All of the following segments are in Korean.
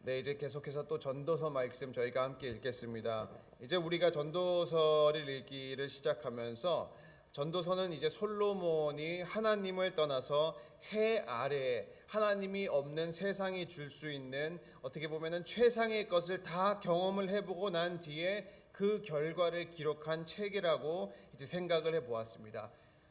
네, 이제 계속해서 또 전도서 말씀 저희가 함께 읽겠습니다. 이제 우리가 전도서를 읽기를 시작하면서 전도서는 이제 솔로몬이 하나님을 떠나서 해 아래 하나님이 없는 세상이 줄 수 있는 어떻게 보면은 최상의 것을 다 경험을 해보고 난 뒤에 그 결과를 기록한 책이라고 이제 생각을 해보았습니다.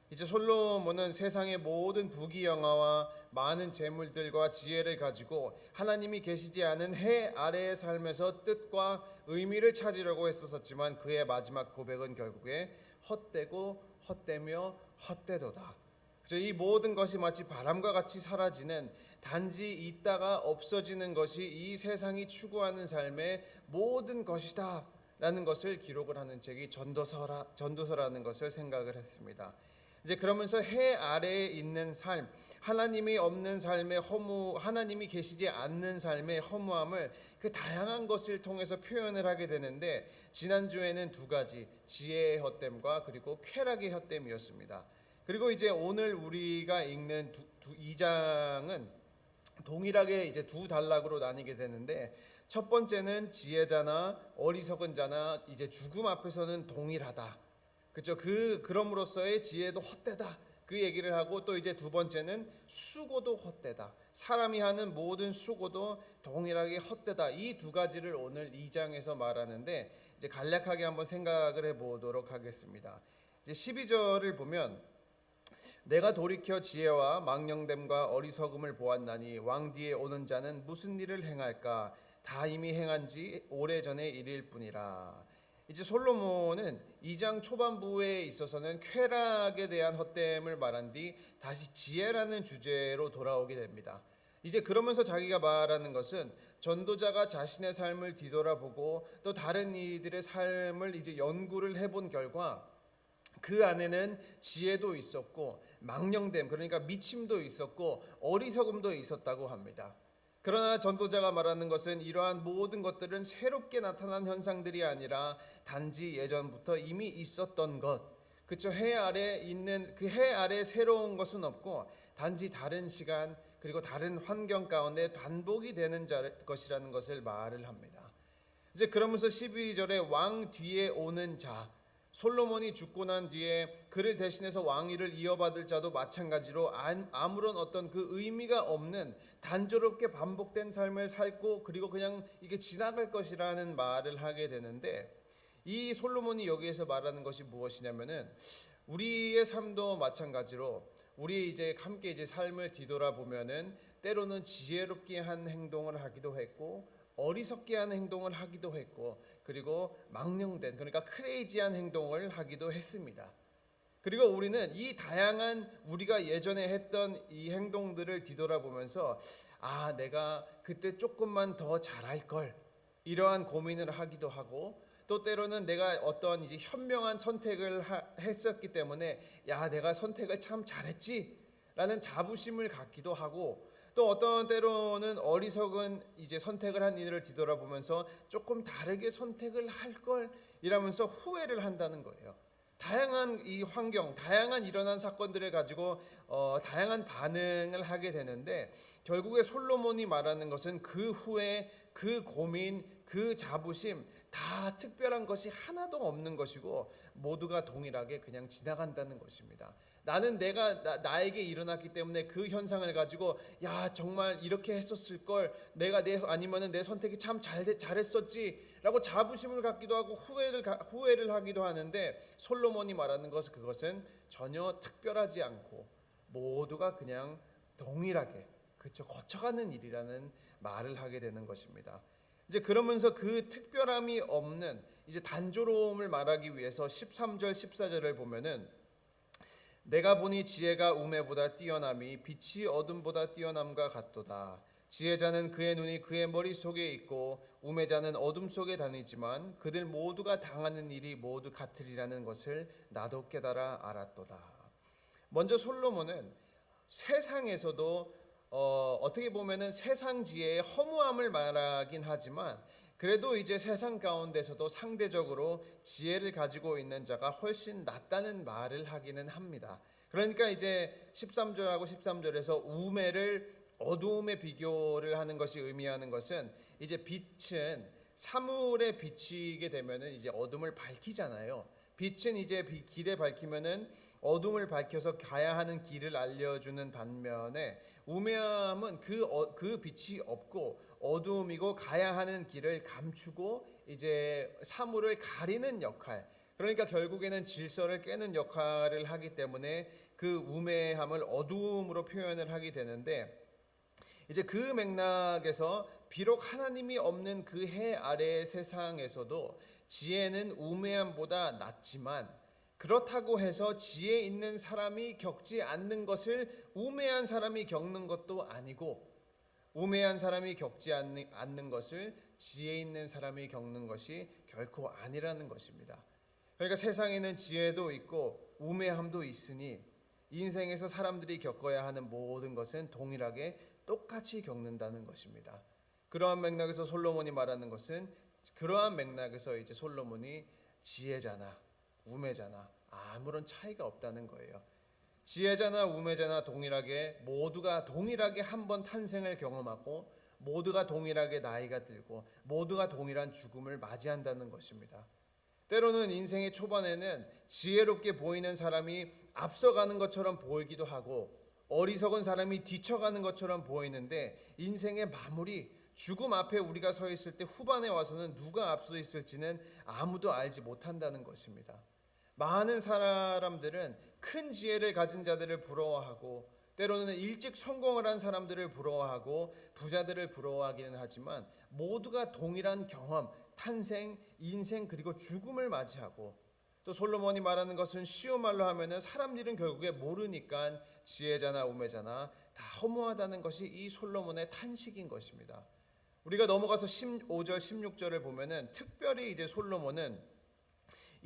이제 솔로몬은 세상의 모든 부귀영화와 많은 재물들과 지혜를 가지고 하나님이 계시지 않은 해 아래의 삶에서 뜻과 의미를 찾으려고 했었지만 그의 마지막 고백은 결국에 헛되고 헛되며 헛되도다. 그래서 이 모든 것이 마치 바람과 같이 사라지는 단지 있다가 없어지는 것이 이 세상이 추구하는 삶의 모든 것이다라는 것을 기록을 하는 책이 전도서라 전도서라는 것을 생각을 했습니다. 이제 그러면서 해 아래에 있는 삶, 하나님이 없는 삶의 허무, 하나님이 계시지 않는 삶의 허무함을 그 다양한 것을 통해서 표현을 하게 되는데 지난 주에는 두 가지 지혜의 헛됨과 그리고 쾌락의 헛됨이었습니다. 그리고 이제 오늘 우리가 읽는 두, 두, 이 장은 동일하게 이제 두 단락으로 나뉘게 되는데 첫 번째는 지혜자나 어리석은 자나 이제 죽음 앞에서는 동일하다. 그렇죠. 그 그럼으로써의 지혜도 헛되다. 그 얘기를 하고 또 이제 두 번째는 수고도 헛되다. 사람이 하는 모든 수고도 동일하게 헛되다. 이 두 가지를 오늘 이 장에서 말하는데 이제 간략하게 한번 생각을 해 보도록 하겠습니다. 이제 12절을 보면 내가 돌이켜 지혜와 망령됨과 어리석음을 보았나니 왕 뒤에 오는 자는 무슨 일을 행할까 다 이미 행한 지 오래전의 일일 뿐이라. 이제 솔로몬은 2장 초반부에 있어서는 쾌락에 대한 헛됨을 말한 뒤 다시 지혜라는 주제로 돌아오게 됩니다. 이제 그러면서 자기가 말하는 것은 전도자가 자신의 삶을 뒤돌아보고 또 다른 이들의 삶을 이제 연구를 해본 결과 그 안에는 지혜도 있었고 망령됨 그러니까 미침도 있었고 어리석음도 있었다고 합니다. 그러나 전도자가 말하는 것은 이러한 모든 것들은 새롭게 나타난 현상들이 아니라 단지 예전부터 이미 있었던 것. 그쵸 해 아래 있는 그 해 아래 새로운 것은 없고 단지 다른 시간 그리고 다른 환경 가운데 반복이 되는 자, 것이라는 것을 말을 합니다. 이제 그러면서 12절에 왕 뒤에 오는 자 솔로몬이 죽고 난 뒤에 그를 대신해서 왕위를 이어받을 자도 마찬가지로 아무런 어떤 그 의미가 없는 단조롭게 반복된 삶을 살고 그리고 그냥 이게 지나갈 것이라는 말을 하게 되는데 이 솔로몬이 여기에서 말하는 것이 무엇이냐면은 우리의 삶도 마찬가지로 우리 이제 함께 이제 삶을 뒤돌아보면은 때로는 지혜롭게 한 행동을 하기도 했고 어리석게 하는 행동을 하기도 했고 그리고 망령된 그러니까 크레이지한 행동을 하기도 했습니다. 그리고 우리는 이 다양한 우리가 예전에 했던 이 행동들을 뒤돌아보면서 아 내가 그때 조금만 더 잘할 걸 이러한 고민을 하기도 하고 또 때로는 내가 어떤 이제 현명한 선택을 하, 했었기 때문에 야 내가 선택을 참 잘했지라는 자부심을 갖기도 하고 또 어떤 때로는 어리석은 이제 선택을 한 일을 뒤돌아보면서 조금 다르게 선택을 할 걸 이러면서 후회를 한다는 거예요. 다양한 이 환경, 다양한 일어난 사건들을 가지고 어, 다양한 반응을 하게 되는데 결국에 솔로몬이 말하는 것은 그 후에 그 고민, 그 자부심 다 특별한 것이 하나도 없는 것이고 모두가 동일하게 그냥 지나간다는 것입니다. 나는 내가 나, 에게 일어났기 때문에 그 현상을 가지고 야 정말 이렇게 했었을 걸 내가 내 아니면은 내 선택이 참 잘 잘했었지라고 자부심을 갖기도 하고 후회를 후회를 하기도 하는데 솔로몬이 말하는 것은 그것은 전혀 특별하지 않고 모두가 그냥 동일하게 그렇죠 거쳐가는 일이라는 말을 하게 되는 것입니다. 이제 그러면서 그 특별함이 없는 이제 단조로움을 말하기 위해서 13절 14절을 보면은 내가 보니 지혜가 우매보다 뛰어남이 빛이 어둠보다 뛰어남과 같도다. 지혜자는 그의 눈이 그의 머릿속에 있고 우매자는 어둠 속에 다니지만 그들 모두가 당하는 일이 모두 같으리라는 것을 나도 깨달아 알았도다. 먼저 솔로몬은 세상에서도 어, 어떻게 보면은 세상 지혜의 허무함을 말하긴 하지만 그래도 이제 세상 가운데서도 상대적으로 지혜를 가지고 있는 자가 훨씬 낫다는 말을 하기는 합니다. 그러니까 이제 13절하고 13절에서 우매를 어두움의 비교를 하는 것이 의미하는 것은 이제 빛은 사물에 비치게 되면은 이제 어둠을 밝히잖아요. 빛은 이제 비- 길에 밝히면은 어둠을 밝혀서 가야 하는 길을 알려주는 반면에 우매함은 그, 어, 그 빛이 없고 어두움이고 가야 하는 길을 감추고 이제 사물을 가리는 역할. 그러니까 결국에는 질서를 깨는 역할을 하기 때문에 그 우매함을 어두움으로 표현을 하게 되는데 이제 그 맥락에서 비록 하나님이 없는 그 해 아래의 세상에서도 지혜는 우매함보다 낫지만 그렇다고 해서 지혜 있는 사람이 겪지 않는 것을 우매한 사람이 겪는 것도 아니고 우매한 사람이 겪지 않는, 것을 지혜 있는 사람이 겪는 것이 결코 아니라는 것입니다. 그러니까 세상에는 지혜도 있고 우매함도 있으니 인생에서 사람들이 겪어야 하는 모든 것은 동일하게 똑같이 겪는다는 것입니다. 그러한 맥락에서 솔로몬이 말하는 것은 그러한 맥락에서 이제 솔로몬이 지혜자나 우매자나 아무런 차이가 없다는 거예요. 지혜자나 우매자나 동일하게 모두가 동일하게 한 번 탄생을 경험하고 모두가 동일하게 나이가 들고 모두가 동일한 죽음을 맞이한다는 것입니다. 때로는 인생의 초반에는 지혜롭게 보이는 사람이 앞서가는 것처럼 보이기도 하고 어리석은 사람이 뒤쳐가는 것처럼 보이는데 인생의 마무리 죽음 앞에 우리가 서 있을 때 후반에 와서는 누가 앞서 있을지는 아무도 알지 못한다는 것입니다. 많은 사람들은 큰 지혜를 가진 자들을 부러워하고 때로는 일찍 성공을 한 사람들을 부러워하고 부자들을 부러워하기는 하지만 모두가 동일한 경험, 탄생, 인생 그리고 죽음을 맞이하고 또 솔로몬이 말하는 것은 쉬운 말로 하면은 사람 일은 결국에 모르니까 지혜자나 우매자나 다 허무하다는 것이 이 솔로몬의 탄식인 것입니다. 우리가 넘어가서 15절 16절을 보면은 특별히 이제 솔로몬은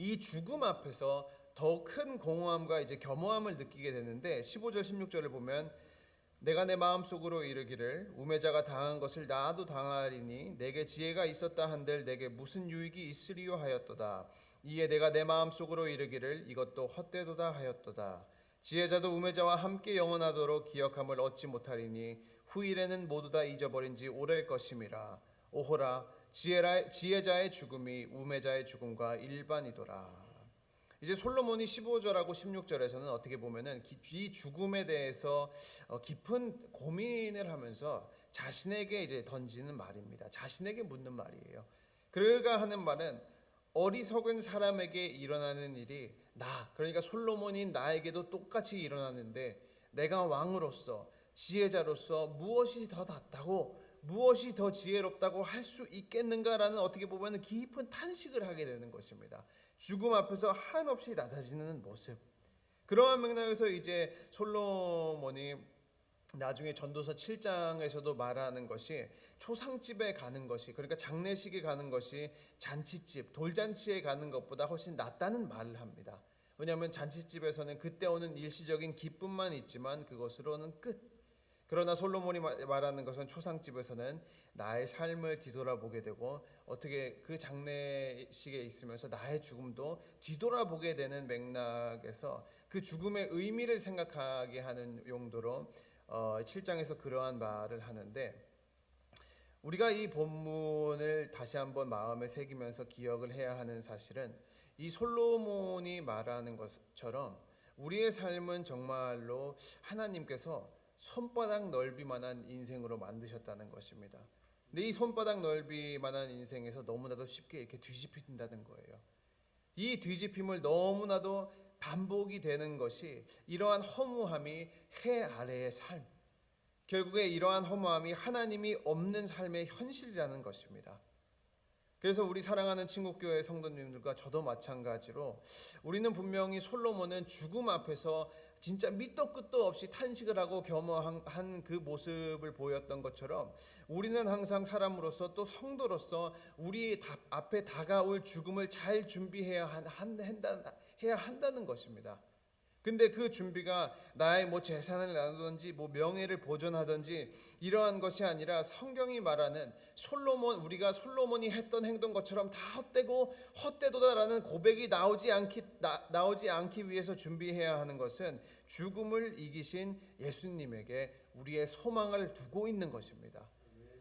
이 죽음 앞에서 더 큰 공허함과 이제 겸허함을 느끼게 되는데 15절 16절을 보면 내가 내 마음속으로 이르기를 우매자가 당한 것을 나도 당하리니 내게 지혜가 있었다 한들 내게 무슨 유익이 있으리요 하였도다. 이에 내가 내 마음속으로 이르기를 이것도 헛되도다 하였도다. 지혜자도 우매자와 함께 영원하도록 기억함을 얻지 못하리니 후일에는 모두 다 잊어버린 지 오래일 것임이라. 오호라 지혜자의 죽음이 우매자의 죽음과 일반이도라 이제 솔로몬이 15절하고 16절에서는 어떻게 보면은 기- 이 죽음에 대해서 어, 깊은 고민을 하면서 자신에게 이제 던지는 말입니다. 자신에게 묻는 말이에요. 그가 하는 말은 어리석은 사람에게 일어나는 일이 나 그러니까 솔로몬인 나에게도 똑같이 일어나는데 내가 왕으로서 지혜자로서 무엇이 더 낫다고 무엇이 더 지혜롭다고 할 수 있겠는가라는 어떻게 보면 깊은 탄식을 하게 되는 것입니다. 죽음 앞에서 한없이 낮아지는 모습. 그러한 맥락에서 이제 솔로몬이 나중에 전도서 7장에서도 말하는 것이 초상집에 가는 것이 그러니까 장례식에 가는 것이 잔치집, 돌잔치에 가는 것보다 훨씬 낫다는 말을 합니다. 왜냐하면 잔치집에서는 그때 오는 일시적인 기쁨만 있지만 그것으로는 끝. 그러나 솔로몬이 마- 말하는 것은 초상집에서는 나의 삶을 뒤돌아보게 되고 어떻게 그 장례식에 있으면서 나의 죽음도 뒤돌아보게 되는 맥락에서 그 죽음의 의미를 생각하게 하는 용도로 어, 7장에서 그러한 말을 하는데 우리가 이 본문을 다시 한번 마음에 새기면서 기억을 해야 하는 사실은 이 솔로몬이 말하는 것처럼 우리의 삶은 정말로 하나님께서 손바닥 넓이만한 인생으로 만드셨다는 것입니다. 근데 이 손바닥 넓이만한 인생에서 너무나도 쉽게 이렇게 뒤집힌다는 거예요. 이 뒤집힘을 너무나도 반복이 되는 것이 이러한 허무함이 해 아래의 삶. 결국에 이러한 허무함이 하나님이 없는 삶의 현실이라는 것입니다. 그래서 우리 사랑하는 친구교회 성도님들과 저도 마찬가지로 우리는 분명히 솔로몬은 죽음 앞에서 진짜 밑도 끝도 없이 탄식을 하고 겸허한 그 모습을 보였던 것처럼 우리는 항상 사람으로서 또 성도로서 우리 다- 앞에 다가올 죽음을 잘 준비해야 한, 한, 한다, 해야 한다는 것입니다. 근데 그 준비가 나의 뭐 재산을 나누든지 뭐 명예를 보존하든지 이러한 것이 아니라 성경이 말하는 솔로몬 우리가 솔로몬이 했던 행동 것처럼 다 헛되고 헛되도다라는 고백이 나오지 않기 나, 나오지 않기 위해서 준비해야 하는 것은 죽음을 이기신 예수님에게 우리의 소망을 두고 있는 것입니다.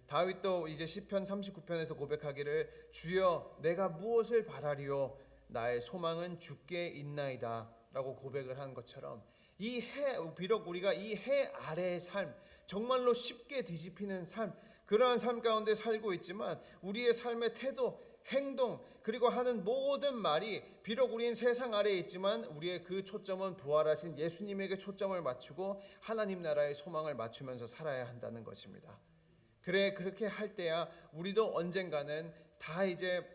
다윗도 이제 시편 39편에서 고백하기를 주여 내가 무엇을 바라리요 나의 소망은 주께 있나이다 라고 고백을 한 것처럼 이 해 비록 우리가 이 해 아래의 삶 정말로 쉽게 뒤집히는 삶 그러한 삶 가운데 살고 있지만 우리의 삶의 태도 행동 그리고 하는 모든 말이 비록 우리는 세상 아래에 있지만 우리의 그 초점은 부활하신 예수님에게 초점을 맞추고 하나님 나라의 소망을 맞추면서 살아야 한다는 것입니다. 그래 그렇게 할 때야 우리도 언젠가는 다 이제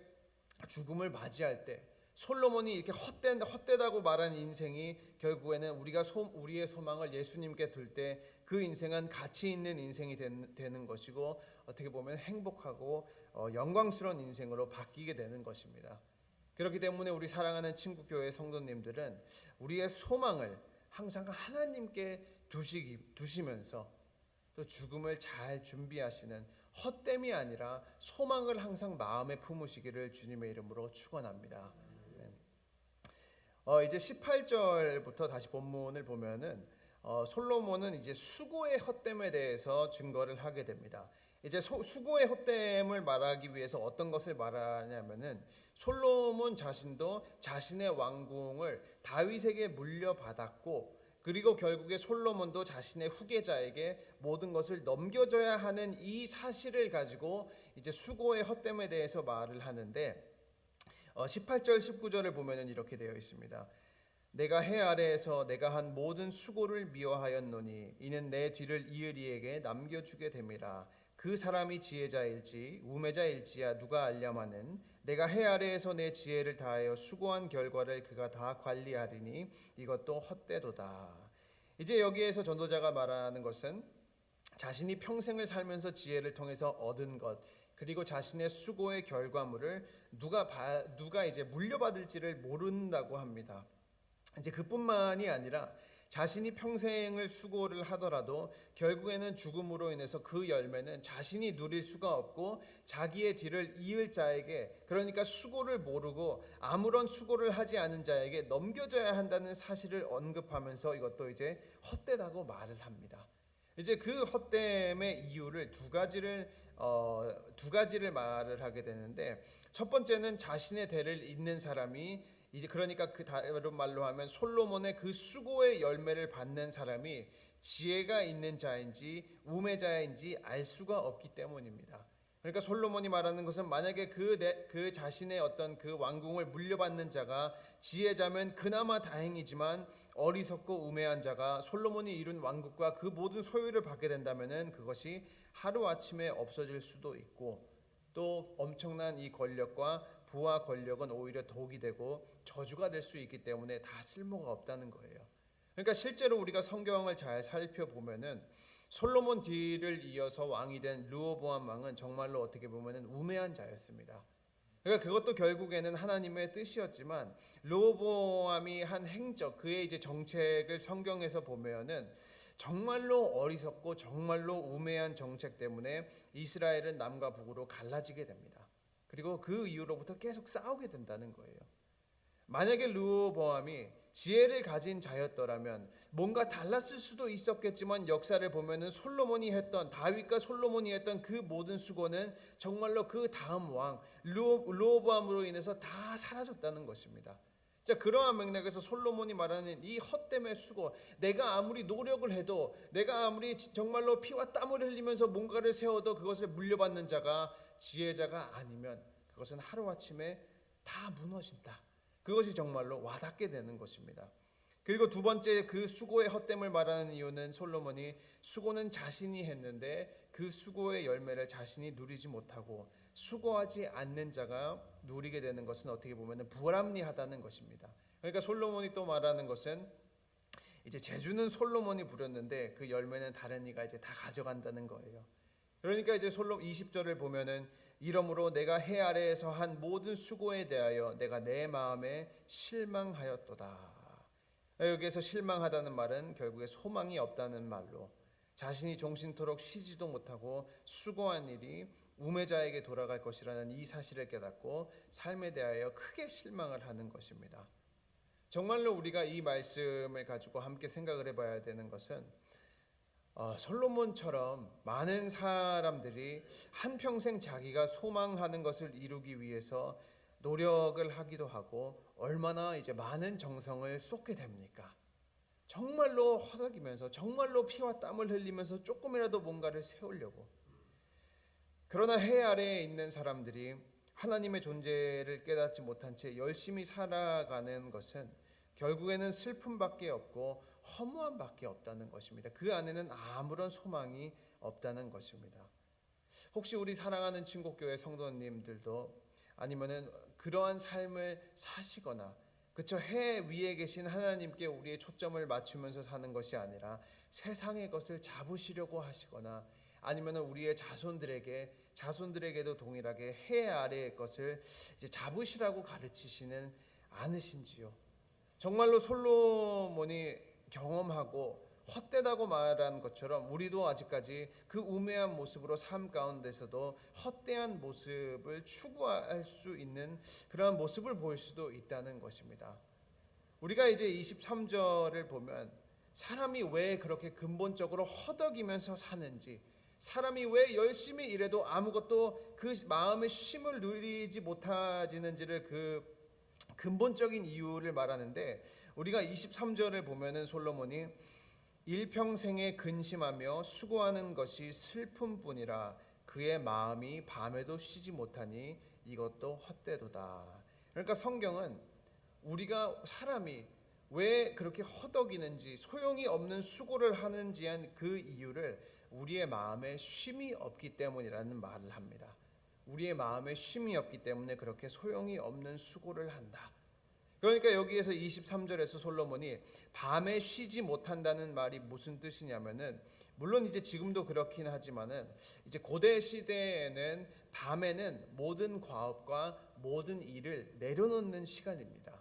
죽음을 맞이할 때 솔로몬이 이렇게 헛된 헛되다고 말한 인생이 결국에는 우리가 소, 우리의 소망을 예수님께 둘 때 그 인생은 가치 있는 인생이 된, 되는 것이고 어떻게 보면 행복하고 어, 영광스러운 인생으로 바뀌게 되는 것입니다. 그렇기 때문에 우리 사랑하는 친구 교회 성도님들은 우리의 소망을 항상 하나님께 두시기 두시면서 또 죽음을 잘 준비하시는 헛됨이 아니라 소망을 항상 마음에 품으시기를 주님의 이름으로 축원합니다. 네. 어, 이제 18절부터 다시 본문을 보면은 어, 솔로몬은 이제 수고의 헛됨에 대해서 증거를 하게 됩니다. 이제 소, 수고의 헛됨을 말하기 위해서 어떤 것을 말하냐면은 솔로몬 자신도 자신의 왕궁을 다윗에게 물려받았고 그리고 결국에 솔로몬도 자신의 후계자에게 모든 것을 넘겨줘야 하는 이 사실을 가지고 이제 수고의 헛됨에 대해서 말을 하는데 어, 18절 19절을 보면은 이렇게 되어 있습니다. 내가 해 아래에서 내가 한 모든 수고를 미워하였노니 이는 내 뒤를 이으리에게 남겨주게 됨이라 그 사람이 지혜자일지 우매자일지야 누가 알려마는 내가 해 아래에서 내 지혜를 다하여 수고한 결과를 그가 다 관리하리니 이것도 헛되도다. 이제 여기에서 전도자가 말하는 것은 자신이 평생을 살면서 지혜를 통해서 얻은 것 그리고 자신의 수고의 결과물을 누가 바, 누가 이제 물려받을지를 모른다고 합니다. 이제 그뿐만이 아니라 자신이 평생을 수고를 하더라도 결국에는 죽음으로 인해서 그 열매는 자신이 누릴 수가 없고 자기의 뒤를 이을 자에게 그러니까 수고를 모르고 아무런 수고를 하지 않은 자에게 넘겨져야 한다는 사실을 언급하면서 이것도 이제 헛되다고 말을 합니다. 이제 그 헛됨의 이유를 두 가지를 어, 두 가지를 말을 하게 되는데 첫 번째는 자신의 대를 잇는 사람이 이제 그러니까 그 다른 말로 하면 솔로몬의 그 수고의 열매를 받는 사람이 지혜가 있는 자인지 우매자인지 알 수가 없기 때문입니다. 그러니까 솔로몬이 말하는 것은 만약에 그, 내, 그 자신의 어떤 그 왕궁을 물려받는 자가 지혜자면 그나마 다행이지만 어리석고 우매한 자가 솔로몬이 이룬 왕국과 그 모든 소유를 받게 된다면은 그것이 하루 아침에 없어질 수도 있고 또 엄청난 이 권력과 부와 권력은 오히려 독이 되고 저주가 될 수 있기 때문에 다 쓸모가 없다는 거예요. 그러니까 실제로 우리가 성경을 잘 살펴보면은 솔로몬 뒤를 이어서 왕이 된 르호보암 왕은 정말로 어떻게 보면은 우매한 자였습니다. 그러니까 그것도 결국에는 하나님의 뜻이었지만 르호보암이 한 행적 그의 이제 정책을 성경에서 보면은 정말로 어리석고 정말로 우매한 정책 때문에 이스라엘은 남과 북으로 갈라지게 됩니다. 그리고 그 이후로부터 계속 싸우게 된다는 거예요. 만약에 르호보암이 지혜를 가진 자였더라면 뭔가 달랐을 수도 있었겠지만 역사를 보면은 솔로몬이 했던 다윗과 솔로몬이 했던 그 모든 수고는 정말로 그 다음 왕 르호보암으로 인해서 다 사라졌다는 것입니다. 자 그러한 맥락에서 솔로몬이 말하는 이 헛됨의 수고 내가 아무리 노력을 해도 내가 아무리 정말로 피와 땀을 흘리면서 뭔가를 세워도 그것을 물려받는 자가 지혜자가 아니면 그것은 하루아침에 다 무너진다. 그것이 정말로 와닿게 되는 것입니다. 그리고 두 번째 그 수고의 헛됨을 말하는 이유는 솔로몬이 수고는 자신이 했는데 그 수고의 열매를 자신이 누리지 못하고 수고하지 않는 자가 누리게 되는 것은 어떻게 보면 불합리하다는 것입니다. 그러니까 솔로몬이 또 말하는 것은 이제 제주는 솔로몬이 부렸는데 그 열매는 다른 이가 이제 다 가져간다는 거예요. 그러니까 이제 솔로 20절을 보면은 이러므로 내가 해 아래에서 한 모든 수고에 대하여 내가 내 마음에 실망하였도다. 여기에서 실망하다는 말은 결국에 소망이 없다는 말로 자신이 종신토록 쉬지도 못하고 수고한 일이 우매자에게 돌아갈 것이라는 이 사실을 깨닫고 삶에 대하여 크게 실망을 하는 것입니다. 정말로 우리가 이 말씀을 가지고 함께 생각을 해봐야 되는 것은 어, 솔로몬처럼 많은 사람들이 한 평생 자기가 소망하는 것을 이루기 위해서 노력을 하기도 하고 얼마나 이제 많은 정성을 쏟게 됩니까? 정말로 허덕이면서 정말로 피와 땀을 흘리면서 조금이라도 뭔가를 세우려고 그러나 해 아래에 있는 사람들이 하나님의 존재를 깨닫지 못한 채 열심히 살아가는 것은 결국에는 슬픔밖에 없고 허무함밖에 없다는 것입니다. 그 안에는 아무런 소망이 없다는 것입니다. 혹시 우리 사랑하는 친곡교회 성도님들도 아니면은 그러한 삶을 사시거나 그쵸 해 위에 계신 하나님께 우리의 초점을 맞추면서 사는 것이 아니라 세상의 것을 잡으시려고 하시거나 아니면 우리의 자손들에게 자손들에게도 동일하게 해 아래의 것을 이제 잡으시라고 가르치시는 않으신지요? 정말로 솔로몬이 경험하고 헛되다고 말한 것처럼 우리도 아직까지 그 우매한 모습으로 삶 가운데서도 헛되한 모습을 추구할 수 있는 그러한 모습을 보일 수도 있다는 것입니다. 우리가 이제 23절을 보면 사람이 왜 그렇게 근본적으로 허덕이면서 사는지 사람이 왜 열심히 일해도 아무것도 그 마음의 쉼을 누리지 못하지는지를 그 근본적인 이유를 말하는데 우리가 23절을 보면은 솔로몬이 일평생에 근심하며 수고하는 것이 슬픔뿐이라 그의 마음이 밤에도 쉬지 못하니 이것도 헛되도다. 그러니까 성경은 우리가 사람이 왜 그렇게 허덕이는지 소용이 없는 수고를 하는지 한 그 이유를 우리의 마음에 쉼이 없기 때문이라는 말을 합니다. 우리의 마음에 쉼이 없기 때문에 그렇게 소용이 없는 수고를 한다. 그러니까 여기에서 23절에서 솔로몬이 밤에 쉬지 못한다는 말이 무슨 뜻이냐면은 물론 이제 지금도 그렇긴 하지만은 이제 고대 시대에는 밤에는 모든 과업과 모든 일을 내려놓는 시간입니다.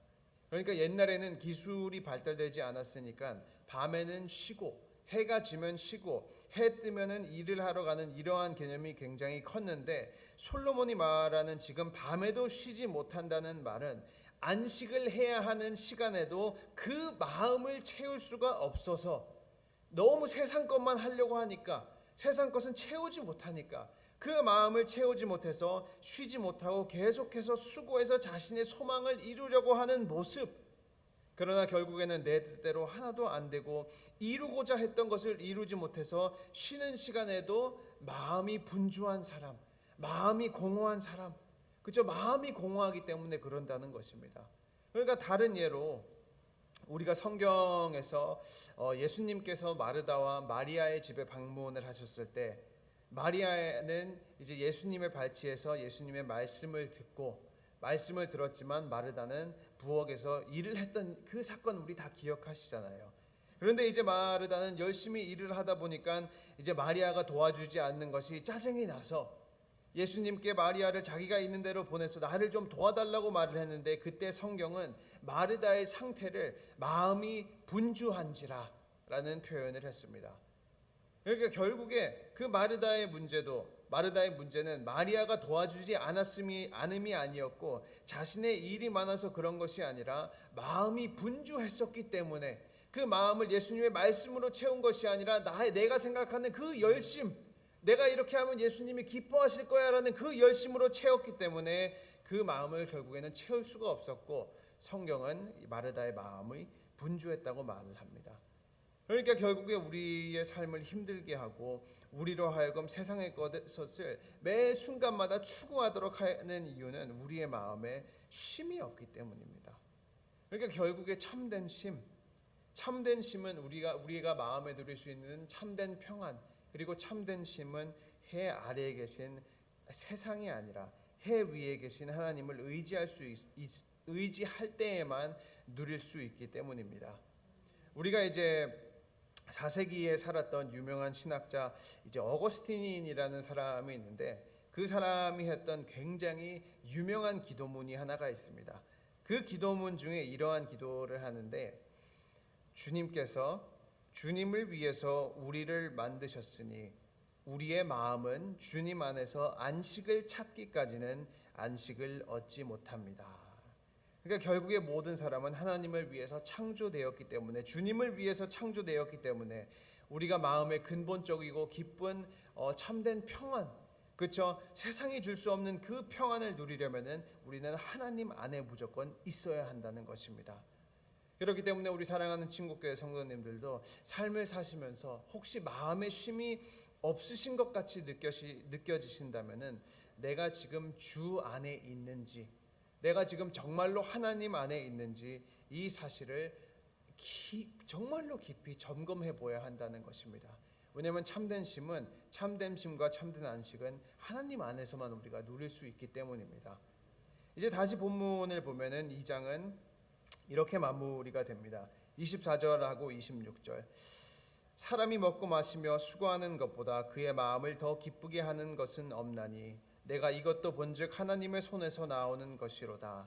그러니까 옛날에는 기술이 발달되지 않았으니까 밤에는 쉬고 해가 지면 쉬고 해 뜨면은 일을 하러 가는 이러한 개념이 굉장히 컸는데 솔로몬이 말하는 지금 밤에도 쉬지 못한다는 말은 안식을 해야 하는 시간에도 그 마음을 채울 수가 없어서 너무 세상 것만 하려고 하니까 세상 것은 채우지 못하니까 그 마음을 채우지 못해서 쉬지 못하고 계속해서 수고해서 자신의 소망을 이루려고 하는 모습. 그러나 결국에는 내 뜻대로 하나도 안 되고 이루고자 했던 것을 이루지 못해서 쉬는 시간에도 마음이 분주한 사람, 마음이 공허한 사람, 그죠? 마음이 공허하기 때문에 그런다는 것입니다. 그러니까 다른 예로 우리가 성경에서 어, 예수님께서 마르다와 마리아의 집에 방문을 하셨을 때 마리아는 이제 예수님의 발치에서 예수님의 말씀을 듣고 말씀을 들었지만 마르다는 부엌에서 일을 했던 그 사건 우리 다 기억하시잖아요. 그런데 이제 마르다는 열심히 일을 하다 보니까 이제 마리아가 도와주지 않는 것이 짜증이 나서 예수님께 마리아를 자기가 있는 대로 보내서 나를 좀 도와달라고 말을 했는데 그때 성경은 마르다의 상태를 마음이 분주한지라 라는 표현을 했습니다. 그러니까 결국에 그 마르다의 문제도 마르다의 문제는 마리아가 도와주지 않았음이 않음이 아니었고 자신의 일이 많아서 그런 것이 아니라 마음이 분주했었기 때문에 그 마음을 예수님의 말씀으로 채운 것이 아니라 나의 내가 생각하는 그 열심 내가 이렇게 하면 예수님이 기뻐하실 거야라는 그 열심으로 채웠기 때문에 그 마음을 결국에는 채울 수가 없었고 성경은 마르다의 마음이 분주했다고 말을 합니다. 그러니까 결국에 우리의 삶을 힘들게 하고 우리로 하여금 세상의 것을 매 순간마다 추구하도록 하는 이유는 우리의 마음에 쉼이 없기 때문입니다. 그러니까 결국에 참된 쉼, 참된 쉼은 우리가 우리가 마음에 들일 수 있는 참된 평안, 그리고 참된 쉼은 해 아래에 계신 세상이 아니라 해 위에 계신 하나님을 의지할 수 있, 의지할 때에만 누릴 수 있기 때문입니다. 우리가 이제 4세기에 살았던 유명한 신학자 이제 어거스틴이라는 사람이 있는데 그 사람이 했던 굉장히 유명한 기도문이 하나가 있습니다. 그 기도문 중에 이러한 기도를 하는데 주님께서 주님을 위해서 우리를 만드셨으니 우리의 마음은 주님 안에서 안식을 찾기까지는 안식을 얻지 못합니다. 그러니까 결국에 모든 사람은 하나님을 위해서 창조되었기 때문에 주님을 위해서 창조되었기 때문에 우리가 마음의 근본적이고 기쁜 어, 참된 평안 그렇죠 세상이 줄 수 없는 그 평안을 누리려면은 우리는 하나님 안에 무조건 있어야 한다는 것입니다. 그렇기 때문에 우리 사랑하는 친구교회 성도님들도 삶을 사시면서 혹시 마음의 쉼이 없으신 것 같이 느껴시, 느껴지신다면은 내가 지금 주 안에 있는지 내가 지금 정말로 하나님 안에 있는지 이 사실을 기, 정말로 깊이 점검해 보아야 한다는 것입니다. 왜냐하면 참된 쉼은 참된 쉼과 참된 안식은 하나님 안에서만 우리가 누릴 수 있기 때문입니다. 이제 다시 본문을 보면은 이 장은 이렇게 마무리가 됩니다. 24절하고 26절. 사람이 먹고 마시며 수고하는 것보다 그의 마음을 더 기쁘게 하는 것은 없나니 내가 이것도 본즉 하나님의 손에서 나오는 것이로다.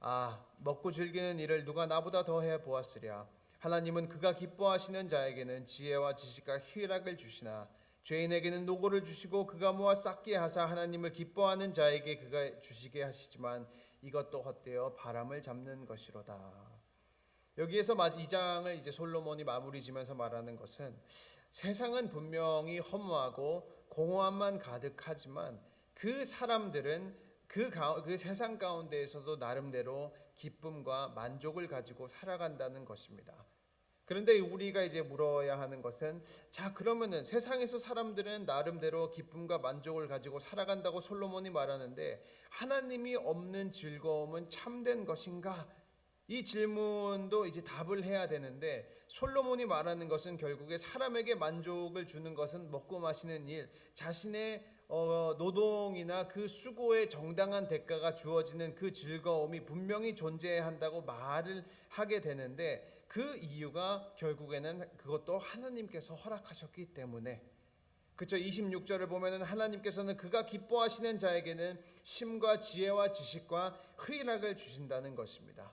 아, 먹고 즐기는 일을 누가 나보다 더 해 보았으랴. 하나님은 그가 기뻐하시는 자에게는 지혜와 지식과 희락을 주시나 죄인에게는 노고를 주시고 그가 모아 쌓게 하사 하나님을 기뻐하는 자에게 그가 주시게 하시지만 이것도 헛되어 바람을 잡는 것이로다. 여기에서 이 장을 이제 솔로몬이 마무리 지면서 말하는 것은 세상은 분명히 허무하고 공허함만 가득하지만 그 사람들은 그, 가, 그 세상 가운데에서도 나름대로 기쁨과 만족을 가지고 살아간다는 것입니다. 그런데 우리가 이제 물어야 하는 것은 자 그러면은 세상에서 사람들은 나름대로 기쁨과 만족을 가지고 살아간다고 솔로몬이 말하는데 하나님이 없는 즐거움은 참된 것인가? 이 질문도 이제 답을 해야 되는데 솔로몬이 말하는 것은 결국에 사람에게 만족을 주는 것은 먹고 마시는 일, 자신의 어, 노동이나 그 수고의 정당한 대가가 주어지는 그 즐거움이 분명히 존재해야 한다고 말을 하게 되는데 그 이유가 결국에는 그것도 하나님께서 허락하셨기 때문에 그쵸 26절을 보면은 하나님께서는 그가 기뻐하시는 자에게는 심과 지혜와 지식과 의락을 주신다는 것입니다.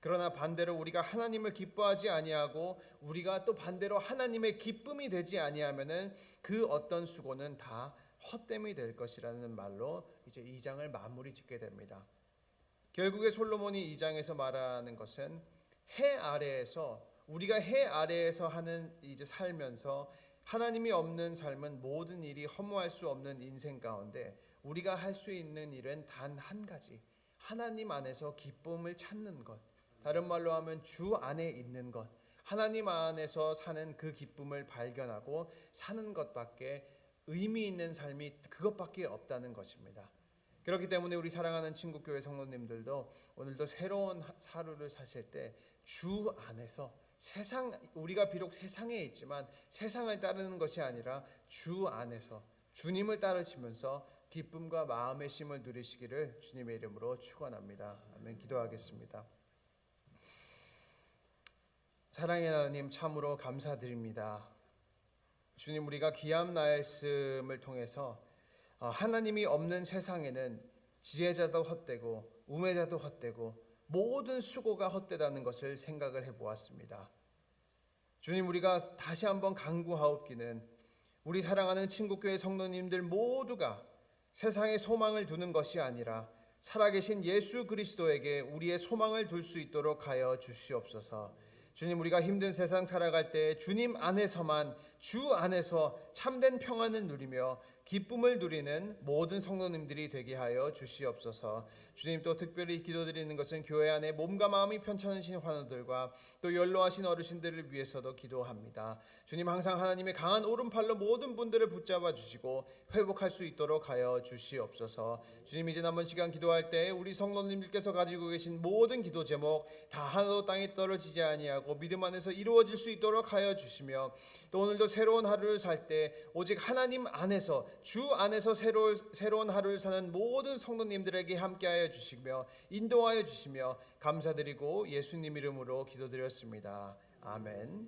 그러나 반대로 우리가 하나님을 기뻐하지 아니하고 우리가 또 반대로 하나님의 기쁨이 되지 아니하면은 그 어떤 수고는 다 헛됨이 될 것이라는 말로 이제 이 장을 마무리 짓게 됩니다. 결국에 솔로몬이 이 장에서 말하는 것은 해 아래에서 우리가 해 아래에서 하는 이제 살면서 하나님이 없는 삶은 모든 일이 허무할 수 없는 인생 가운데 우리가 할 수 있는 일은 단 한 가지. 하나님 안에서 기쁨을 찾는 것. 다른 말로 하면 주 안에 있는 것. 하나님 안에서 사는 그 기쁨을 발견하고 사는 것밖에 의미 있는 삶이 그것밖에 없다는 것입니다. 그렇기 때문에 우리 사랑하는 친구 교회 성도님들도 오늘도 새로운 하루를 사실 때 주 안에서 세상 우리가 비록 세상에 있지만 세상을 따르는 것이 아니라 주 안에서 주님을 따르시면서 기쁨과 마음의 쉼을 누리시기를 주님의 이름으로 축원합니다. 아멘. 기도하겠습니다. 사랑의 하나님 참으로 감사드립니다. 주님 우리가 귀한 말씀을 통해서 어, 하나님이 없는 세상에는 지혜자도 헛되고 우매자도 헛되고 모든 수고가 헛되다는 것을 생각을 해 보았습니다. 주님 우리가 다시 한번 강구하옵기는 우리 사랑하는 친구교회 성도님들 모두가 세상에 소망을 두는 것이 아니라 살아계신 예수 그리스도에게 우리의 소망을 둘 수 있도록 하여 주시옵소서. 주님 우리가 힘든 세상 살아갈 때 주님 안에서만 주 안에서 참된 평안을 누리며 기쁨을 누리는 모든 성도님들이 되게 하여 주시옵소서. 주님 또 특별히 기도드리는 것은 교회 안에 몸과 마음이 편찮으신 환우들과 또 연로하신 어르신들을 위해서도 기도합니다. 주님 항상 하나님의 강한 오른팔로 모든 분들을 붙잡아 주시고 회복할 수 있도록 하여 주시옵소서. 주님 이제 남은 시간 기도할 때 우리 성도님들께서 가지고 계신 모든 기도 제목 다 하나도 땅에 떨어지지 아니하고 믿음 안에서 이루어질 수 있도록 하여 주시며 또 오늘도 새로운 하루를 살 때 오직 하나님 안에서 주 안에서 새로, 새로운 하루를 사는 모든 성도님들에게 함께하여 주시며 인도하여 주시며 감사드리고 예수님 이름으로 기도드렸습니다. 아멘.